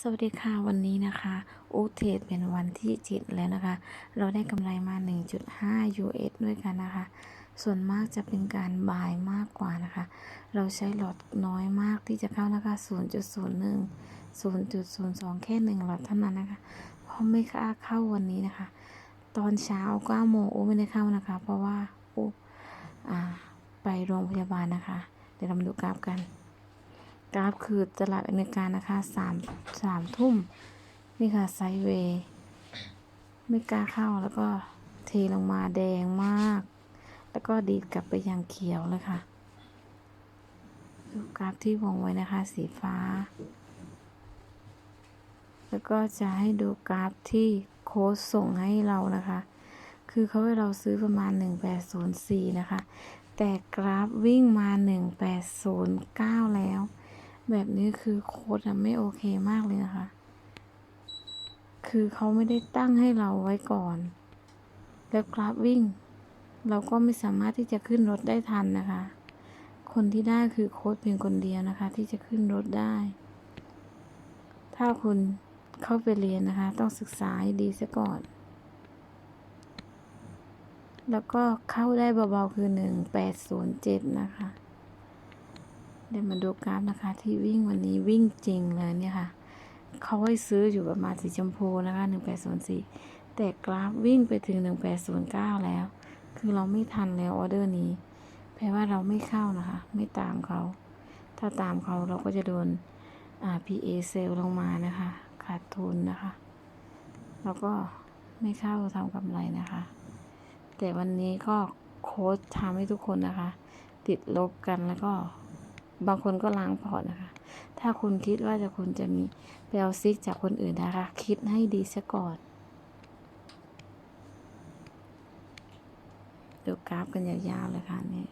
สวัสดีค่ะวันนี้นะคะอูเทรดเป็นวันที่7แล้วนะคะ เราได้กำไรมา 1.5 US ด้วยกันนะคะ ส่วนมากจะเป็นการบายมากกว่านะคะ เราใช้หลอดน้อยมากที่จะเข้านะคะ 0.01 0.02 แค่1หลอดเท่านั้นนะคะเพราะไม่ค่าเข้าวันนี้นะคะ ตอนเช้า9โมงอูไม่ได้เข้านะคะ เพราะว่าอูอ่าไปโรงพยาบาลนะคะ เดี๋ยวเรามาดูกราฟกัน กราฟคือตลาดอเมริกานะคะสามสามทุ่ม นี่ค่ะไซด์เวย์ไม่กล้าเข้าแล้วก็เทลงมาแดงมาก แล้วก็ดีดกลับไปอย่างเขียวเลยค่ะดูกราฟที่วงไว้นะคะสีฟ้า แล้วก็จะให้ดูกราฟที่โค้ดส่งให้เรานะคะ คือเขาให้เราซื้อประมาณ 1804 นะคะ แต่กราฟวิ่งมา 1809 แล้ว แบบนี้คือโค้ดอะไม่โอเคมากเลยนะคะ คือเขาไม่ได้ตั้งให้เราไว้ก่อน แล้วกราฟวิ่ง เราก็ไม่สามารถที่จะขึ้นรถได้ทันนะคะ คนที่ได้คือโค้ดเพียงคนเดียวนะคะ ที่จะขึ้นรถได้ ถ้าคุณเข้าไปเรียนนะคะ ต้องศึกษาให้ดีซะก่อน แล้วก็เข้าได้เบาๆคือหนึ่งแปดศูนย์เจ็ดนะคะ เดี๋ยวมาดูกราฟนะคะ ที่วิ่งวันนี้วิ่งจริงเลยเนี่ยค่ะเขาให้ซื้ออยู่ประมาณสีชมพูนะคะหนึ่งแปดศูนย์สี่แต่กราฟวิ่งไปถึงหนึ่งแปดศูนย์เก้าแล้ว คือเราไม่ทันแล้วออเดอร์นี้ แปลว่าเราไม่เข้านะคะ ไม่ตามเขา ถ้าตามเขาเราก็จะโดนอ่า PA เซลลงมานะคะ ขาดทุนนะคะ แล้วก็ไม่เข้าทำกำไรนะคะ แต่วันนี้ก็โค้ชทำให้ทุกคนนะคะ ติดลบกันแล้วก็ บางคนก็ล้างพอร์ตนะคะ ถ้าคุณคิดว่าจะคุณจะมีไปเอาซิกจากคนอื่นนะคะ คิดให้ดีซะก่อนดูกราฟกันยาวๆเลยค่ะนี่